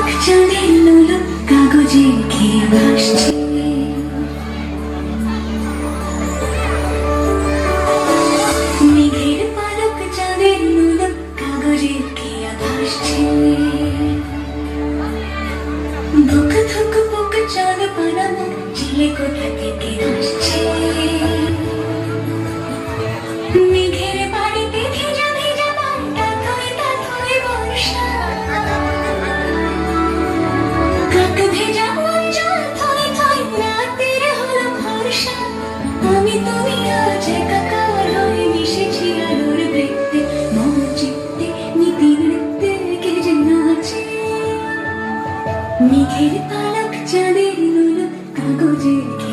চোখ চাঁদের নুলো কাগজে খেয়ে ভাসছে। মেঘের পালক চাঁদের নুলো কাগজে খেয়ে ভাসছে। तेरे पालक चंदेरी नून कागोजी के